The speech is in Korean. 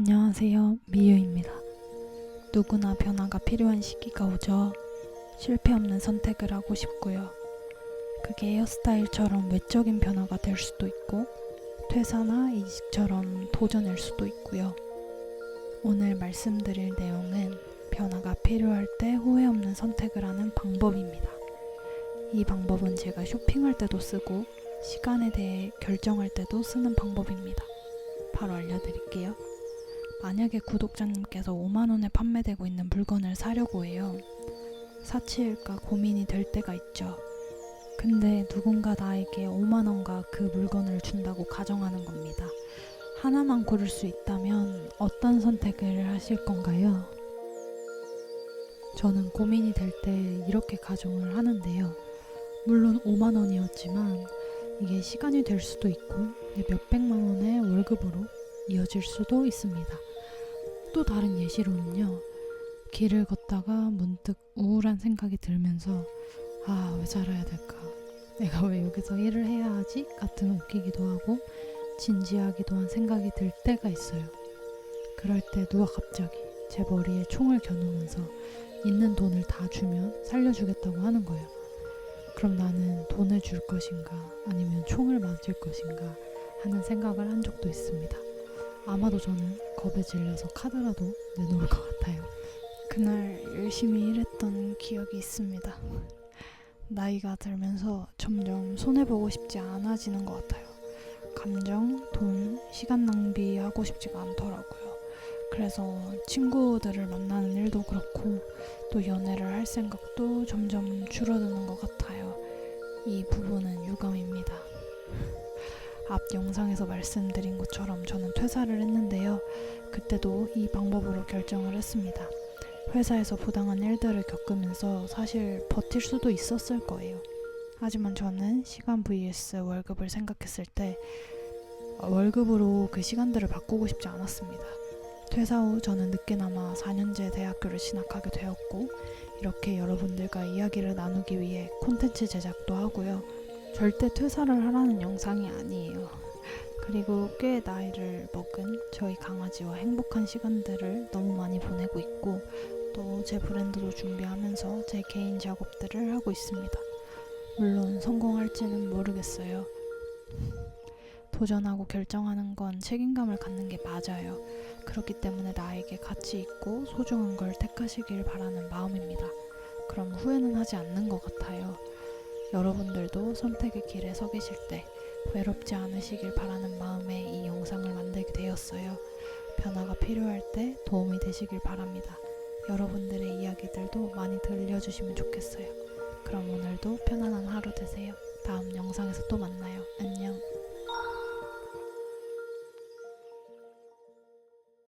안녕하세요. 미유입니다. 누구나 변화가 필요한 시기가 오죠. 실패 없는 선택을 하고 싶고요. 그게 헤어스타일처럼 외적인 변화가 될 수도 있고, 퇴사나 이직처럼 도전일 수도 있고요. 오늘 말씀드릴 내용은 변화가 필요할 때 후회 없는 선택을 하는 방법입니다. 이 방법은 제가 쇼핑할 때도 쓰고, 시간에 대해 결정할 때도 쓰는 방법입니다. 바로 알려드릴게요. 만약에 구독자님께서 5만원에 판매되고 있는 물건을 사려고 해요. 사치일까 고민이 될 때가 있죠. 근데 누군가 나에게 5만원과 그 물건을 준다고 가정하는 겁니다. 하나만 고를 수 있다면 어떤 선택을 하실 건가요? 저는 고민이 될 때 이렇게 가정을 하는데요. 물론 5만원이었지만 이게 시간이 될 수도 있고 몇백만 원의 월급으로 이어질 수도 있습니다. 또 다른 예시로는요. 길을 걷다가 문득 우울한 생각이 들면서 아, 왜 살아야 될까? 내가 왜 여기서 일을 해야 하지? 같은 웃기기도 하고 진지하기도 한 생각이 들 때가 있어요. 그럴 때 누가 갑자기 제 머리에 총을 겨누면서 있는 돈을 다 주면 살려주겠다고 하는 거예요. 그럼 나는 돈을 줄 것인가 아니면 총을 맞을 것인가 하는 생각을 한 적도 있습니다. 아마도 저는 겁에 질려서 카드라도 내놓을 것 같아요. 그날 열심히 일했던 기억이 있습니다. 나이가 들면서 점점 손해보고 싶지 않아지는 것 같아요. 감정, 돈, 시간 낭비하고 싶지가 않더라고요. 그래서 친구들을 만나는 일도 그렇고 또 연애를 할 생각도 점점 줄어드는 것 같아요. 이 부분은 유감입니다. 앞 영상에서 말씀드린 것처럼 저는 퇴사를 했는데요. 그때도 이 방법으로 결정을 했습니다. 회사에서 부당한 일들을 겪으면서 사실 버틸 수도 있었을 거예요. 하지만 저는 시간 vs 월급을 생각했을 때 어, 월급으로 그 시간들을 바꾸고 싶지 않았습니다. 퇴사 후 저는 늦게나마 4년제 대학교를 진학하게 되었고 이렇게 여러분들과 이야기를 나누기 위해 콘텐츠 제작도 하고요. 절대 퇴사를 하라는 영상이 아니에요. 그리고 꽤 나이를 먹은 저희 강아지와 행복한 시간들을 너무 많이 보내고 있고 또 제 브랜드도 준비하면서 제 개인 작업들을 하고 있습니다. 물론 성공할지는 모르겠어요. 도전하고 결정하는 건 책임감을 갖는 게 맞아요. 그렇기 때문에 나에게 가치 있고 소중한 걸 택하시길 바라는 마음입니다. 그럼 후회는 하지 않는 것 같아요. 여러분들도 선택의 길에 서 계실 때 외롭지 않으시길 바라는 마음에 이 영상을 만들게 되었어요. 변화가 필요할 때 도움이 되시길 바랍니다. 여러분들의 이야기들도 많이 들려주시면 좋겠어요. 그럼 오늘도 편안한 하루 되세요. 다음 영상에서 또 만나요.